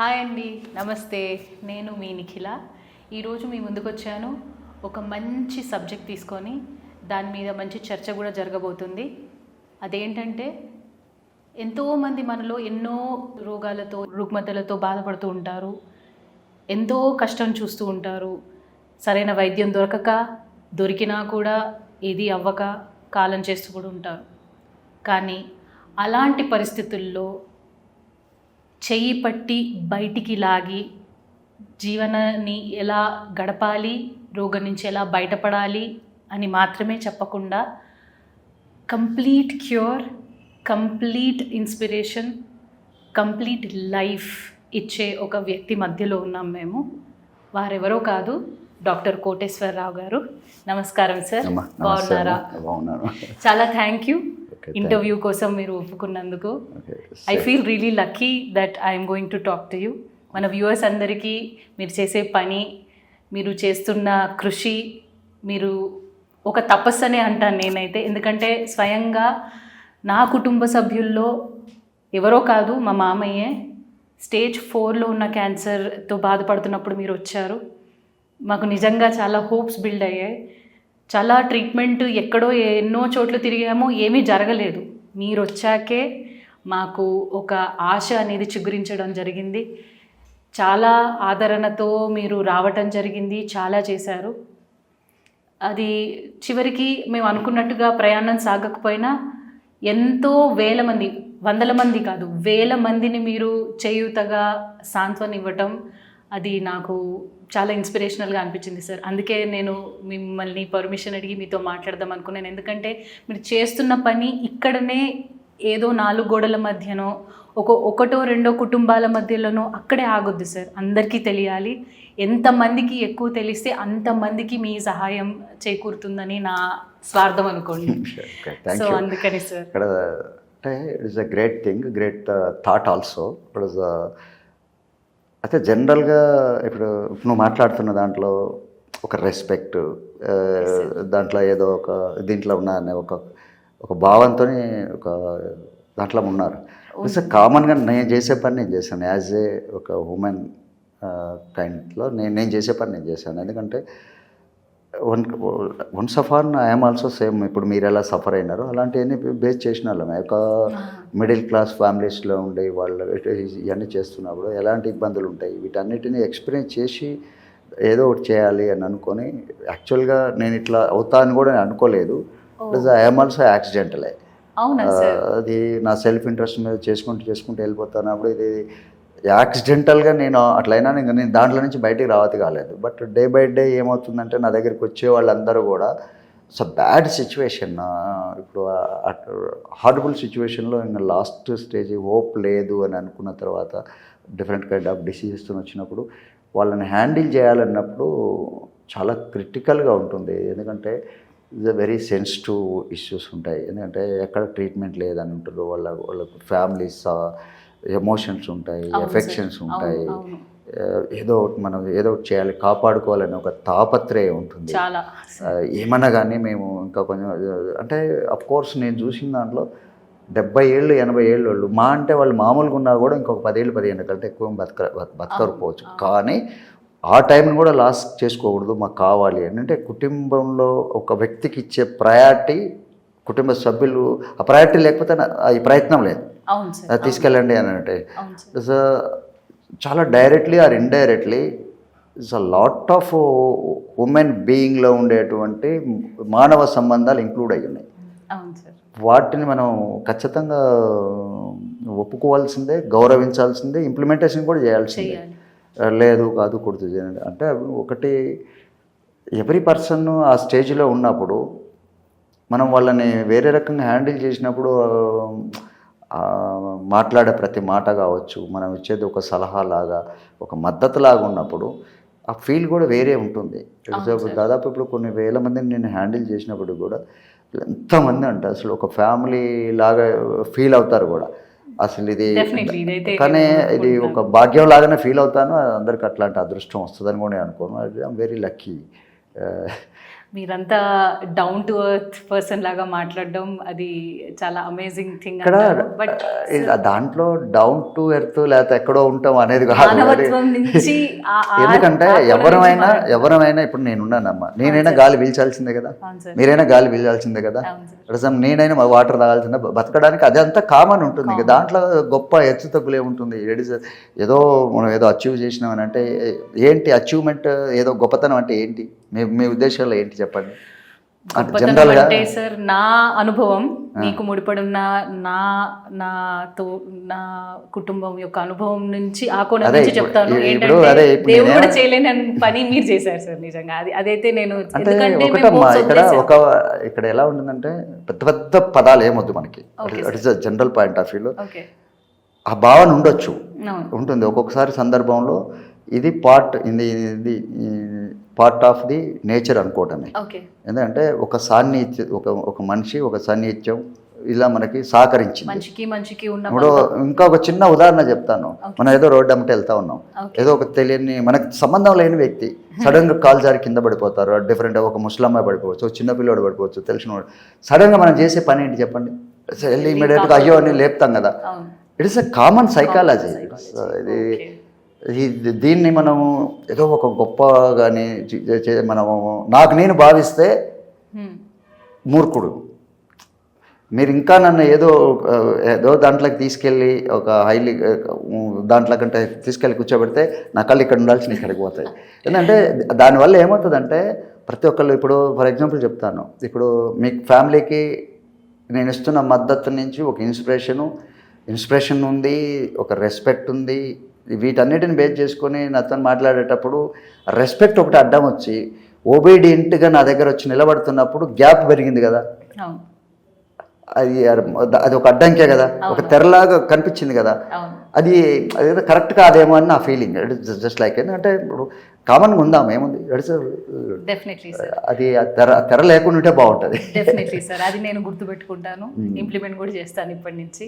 Hi అండి నమస్తే. నేను మీ నిఖిల. ఈరోజు మీ ముందుకు వచ్చాను ఒక మంచి సబ్జెక్ట్ తీసుకొని దాని మీద మంచి చర్చ కూడా జరగబోతుంది. అదేంటంటే ఎంతోమంది మనలో ఎన్నో రోగాలతో రుగ్మతలతో బాధపడుతూ ఉంటారు. ఎంతో కష్టం చూస్తూ ఉంటారు. సరైన వైద్యం దొరకక దొరికినా కూడా ఏది అవ్వక కాలం చేస్తూ కూడా ఉంటారు. కానీ అలాంటి పరిస్థితుల్లో చెయ్యి పట్టి బయటికి లాగి జీవనాన్ని ఎలా గడపాలి రోగం నుంచి ఎలా బయటపడాలి అని మాత్రమే చెప్పకుండా complete cure complete inspiration complete life ఇచ్చే ఒక వ్యక్తి మధ్యలో ఉన్నాం మేము. వారెవరో కాదు డాక్టర్ కోటేశ్వరరావు గారు. నమస్కారం సార్. బాగున్నారా? చాలా థ్యాంక్ యూ. ఇంటర్వ్యూ కోసం మీరు ఒప్పుకున్నందుకు. I feel really lucky that I'm going to talk to you మన వ్యూవర్స్ అందరికీ మీరు చేసే పని మీరు చేస్తున్న కృషి మీరు ఒక తపస్సు అనే అంటాను నేనైతే. ఎందుకంటే స్వయంగా నా కుటుంబ సభ్యుల్లో ఎవరో కాదు మా మామయ్యే స్టేజ్ ఫోర్లో ఉన్న క్యాన్సర్తో బాధపడుతున్నప్పుడు మీరు వచ్చారు. మాకు నిజంగా చాలా హోప్స్ బిల్డ్ అయ్యాయి. చాలా ట్రీట్మెంట్ ఎక్కడో ఎన్నో చోట్ల తిరిగామో ఏమీ జరగలేదు. మీరు వచ్చాకే మాకు ఒక ఆశ అనేది చిగురించడం జరిగింది. చాలా ఆదరణతో మీరు రావటం జరిగింది చాలా చేశారు. అది చివరికి మేము అనుకున్నట్టుగా ప్రయాణం సాగకపోయినా ఎంతో వేల మంది వందల మంది కాదు వేల మందిని మీరు చేయూతగా సాంత్వనివ్వటం అది నాకు చాలా ఇన్స్పిరేషనల్గా అనిపించింది సార్ అందుకే నేను మిమ్మల్ని పర్మిషన్ అడిగి మీతో మాట్లాడదాం అనుకున్నాను. ఎందుకంటే మీరు చేస్తున్న పని ఇక్కడనే ఏదో నాలుగు గోడల మధ్యనో ఒక ఒకటో రెండో కుటుంబాల మధ్యలోనో అక్కడే ఆగొద్దు సార్ అందరికీ తెలియాలి. ఎంతమందికి ఎక్కువ తెలిస్తే అంతమందికి మీ సహాయం చేకూరుతుందని నా స్వార్థం అనుకోండి. సో. అందుకని సార్ అంటే it is a great thing great thought also it is అయితే జనరల్గా ఇప్పుడు నువ్వు మాట్లాడుతున్న దాంట్లో ఒక రెస్పెక్ట్ దాంట్లో ఏదో ఒక దీంట్లో ఉన్న అనే ఒక ఒక భావంతో ఒక దాంట్లో ఉన్నారు. ఇట్స్ కామన్గా నేను చేసే పని నేను చేశాను. యాజ్ ఏ ఒక ఉమెన్ కైండ్లో నేను నేను చేసే పని నేను చేశాను. ఎందుకంటే one one suffer I'm also same ఇప్పుడు మీరు ఎలా సఫర్ అయినారో అలాంటివన్నీ బేస్ చేసిన వాళ్ళమే. ఒక మిడిల్ క్లాస్ ఫ్యామిలీస్లో ఉండే వాళ్ళు ఇవన్నీ చేస్తున్నప్పుడు ఎలాంటి ఇబ్బందులు ఉంటాయి? వీటన్నిటిని ఎక్స్పీరియన్స్ చేసి ఏదో ఒకటి చేయాలి అని అనుకొని యాక్చువల్గా నేను ఇట్లా అవుతా అని కూడా నేను అనుకోలేదు ఐఎమ్ ఆల్సో యాక్సిడెంటలే అది నా సెల్ఫ్ ఇంట్రెస్ట్ మీద చేసుకుంటూ చేసుకుంటూ వెళ్ళిపోతాను. అప్పుడు ఇది యాక్సిడెంటల్గా నేను అట్లయినా ఇంకా నేను దాంట్లో నుంచి బయటికి రావతి కాలేదు. బట్ డే బై డే ఏమవుతుందంటే నా దగ్గరికి వచ్చే వాళ్ళందరూ కూడా సో బ్యాడ్ సిచ్యువేషన్. ఇప్పుడు హార్డబుల్ సిచ్యువేషన్లో ఇంకా లాస్ట్ స్టేజ్ హోప్ లేదు అని అనుకున్న తర్వాత డిఫరెంట్ కైండ్ ఆఫ్ డిసీజెస్ వచ్చినప్పుడు వాళ్ళని హ్యాండిల్ చేయాలన్నప్పుడు చాలా క్రిటికల్గా ఉంటుంది. ఎందుకంటే is a very sensitive issues ఉంటాయి. ఎందుకంటే ఎక్కడ ట్రీట్మెంట్ లేదని ఉంటారు వాళ్ళ వాళ్ళ ఫ్యామిలీస్ ఎమోషన్స్ ఉంటాయి ఎఫెక్షన్స్ ఉంటాయి. ఏదో ఒకటి మనం ఏదో ఒకటి చేయాలి కాపాడుకోవాలని ఒక తాపత్రయం ఉంటుంది. ఏమన్నా కానీ మేము ఇంకా కొంచెం అంటే అఫ్ కోర్స్ నేను చూసిన దాంట్లో డెబ్బై ఏళ్ళు ఎనభై ఏళ్ళు వాళ్ళు మా అంటే వాళ్ళు మామూలుగా ఉన్నా కూడా ఇంకొక పదేళ్ళు పదిహేను కంటే ఎక్కువ బతక బత- బతకకపోవచ్చు. కానీ ఆ టైంని కూడా లాస్ చేసుకోకూడదు మాకు కావాలి అని. అంటే కుటుంబంలో ఒక వ్యక్తికి ఇచ్చే ప్రయారిటీ కుటుంబ సభ్యులు ఆ ప్రయారిటీ లేకపోతే ఈ ప్రయత్నం లేదు. తీసుకెళ్ళండి అని అంటే. సో చాలా directly or indirectly it's a lot of women బీయింగ్లో ఉండేటువంటి మానవ సంబంధాలు ఇంక్లూడ్ అయ్యి ఉన్నాయి. వాటిని మనం ఖచ్చితంగా ఒప్పుకోవాల్సిందే గౌరవించాల్సిందే ఇంప్లిమెంటేషన్ కూడా చేయాల్సిందే. చేయాలి. లేదు కాదు కొడుతు చేయండి అంటే ఒకటి ఎవ్రీ పర్సన్ ఆ స్టేజ్లో ఉన్నప్పుడు మనం వాళ్ళని వేరే రకంగా హ్యాండిల్ చేసినప్పుడు ఆ, మాట్లాడే ప్రతి మాట కావచ్చు మనం ఇచ్చేది ఒక సలహా లాగా ఒక మద్దతు లాగా ఉన్నప్పుడు ఆ ఫీల్ కూడా వేరే ఉంటుంది. దాదాపు ఇప్పుడు కొన్ని వేల మందిని నేను హ్యాండిల్ చేసినప్పుడు కూడా ఎంతమంది అంటే అసలు ఒక ఫ్యామిలీ లాగా ఫీల్ అవుతారు కూడా. అసలు ఇది కానీ ఇది ఒక భాగ్యం లాగానే ఫీల్ అవుతాను. అందరికి అట్లాంటి అదృష్టం వస్తుందని కూడా నేను అనుకోను. ఐఎమ్ వెరీ లక్కీ మీరంతా డౌన్ టు ఎర్త్ పర్సన్ లాగా మాట్లాడడం అది చాలా అమేజింగ్ థింగ్ ఇక్కడ బట్ దాంట్లో డౌన్ టు ఎర్త్ లేకపోతే ఎక్కడో ఉంటాం అనేది కాదు ఎందుకంటే ఎవరమైనా మాట్లాడాలి. ఎవరమైనా ఇప్పుడు నేనున్నానమ్మా. నేనైనా గాలి పీల్చాల్సిందే కదా. మీరైనా గాలి పీల్చాల్సిందే కదా. ప్రస్తుతం నేనైనా వాటర్ తాగాల్సిందే. బతకడానికి అదంతా కామన్ ఉంటుంది. దాంట్లో గొప్ప హెచ్చు తగ్గులు is- ఏదో మనం ఏదో అచీవ్ చేసినామని అంటే ఏంటి అచీవ్మెంట్ ఏదో గొప్పతనం అంటే ఏంటి? మీ మీ ఉద్దేశాల్లో ఏంటి చెప్పండి? అంటే సార్ నా అనుభవం మీకు ముడిపడున్న నా నాతో నా కుటుంబం యొక్క అనుభవం నుంచి ఆ కోణం నుంచి చెప్తాను. ఏంటంటే దేవుడు కూడా చేయలేని పని మీరు చేశారు సార్ నిజంగా. అది అదైతే నేను ఇక్కడ. ఒక ఇక్కడ ఎలా ఉంటుందంటే పెద్ద పెద్ద పదాలు ఏమొద్దు మనకి. జనరల్ పాయింట్ ఆఫ్ వ్యూలో ఆ భావన ఉండొచ్చు. ఉంటుంది. ఒక్కొక్కసారి సందర్భంలో ఇది పార్ట్ ఇది ఇది పార్ట్ ఆఫ్ ది నేచర్ అనుకోవటమే. ఎందుకంటే ఒక సాన్నిహిత్య ఒక ఒక మనిషి ఒక సాన్నిహిత్యం ఇలా మనకి సహకరించింది. మంచికి ఉన్న ఇప్పుడు ఇంకా ఒక చిన్న ఉదాహరణ చెప్తాను. మనం ఏదో రోడ్డు అమ్మట వెళ్తా ఉన్నాం. ఏదో ఒక తెలియని మనకు సంబంధం లేని వ్యక్తి సడన్గా కాల్ జారి కింద పడిపోతారు. డిఫరెంట్ ఒక ముస్లమ్మాయి పడిపోవచ్చు చిన్న పిల్లోడు పడిపోవచ్చు తెలిసిన వాడు. సడన్గా మనం చేసే పని ఏంటి చెప్పండి? వెళ్ళి ఇమీడియట్గా అయ్యో అని లేపుతాం కదా. It is a common psychology. ఇది దీన్ని మనము ఏదో ఒక గొప్పగాని చే- చే- మనము నాకు నేను భావిస్తే. మూర్ఖుడు. మీరు ఇంకా నన్ను ఏదో ఏదో దాంట్లోకి తీసుకెళ్ళి ఒక హైలీ దాంట్లో కంటే తీసుకెళ్ళి కూర్చోబెడితే నా కళ్ళు ఇక్కడ ఉండాల్సిన ఇక్కడికి పోతాయి. ఎందుకంటే దానివల్ల ఏమవుతుందంటే ప్రతి ఒక్కళ్ళు ఇప్పుడు ఫర్ ఎగ్జాంపుల్ చెప్తాను. ఇప్పుడు మీ ఫ్యామిలీకి నేను ఇస్తున్న మద్దతు నుంచి ఒక ఇన్స్పిరేషను ఇన్స్పిరేషన్ ఉంది ఒక రెస్పెక్ట్ ఉంది వీటన్నిటిని బేస్ చేసుకొని నాతో మాట్లాడేటప్పుడు రెస్పెక్ట్ ఒకటి అడ్డం వచ్చి ఓబీడియంట్గా నా దగ్గర వచ్చి నిలబడుతున్నప్పుడు గ్యాప్ పెరిగింది కదా. అది అది ఒక అడ్డంకే కదా. ఒక తెరలాగా కనిపించింది కదా. అది అదేదో కరెక్ట్ కాదేమో అని నా ఫీలింగ్ జస్ట్ లైక్ ఎందుకంటే ఇప్పుడు కామన్గా ఉందాం ఏముంది? డెఫినెట్లీ అది తెర తెర లేకుండా ఉంటే బాగుంటుంది. డెఫినెట్లీ సార్ అది నేను గుర్తుపెట్టుకుంటాను. ఇంప్లిమెంట్ కూడా చేస్తాను ఇప్పటి నుంచి.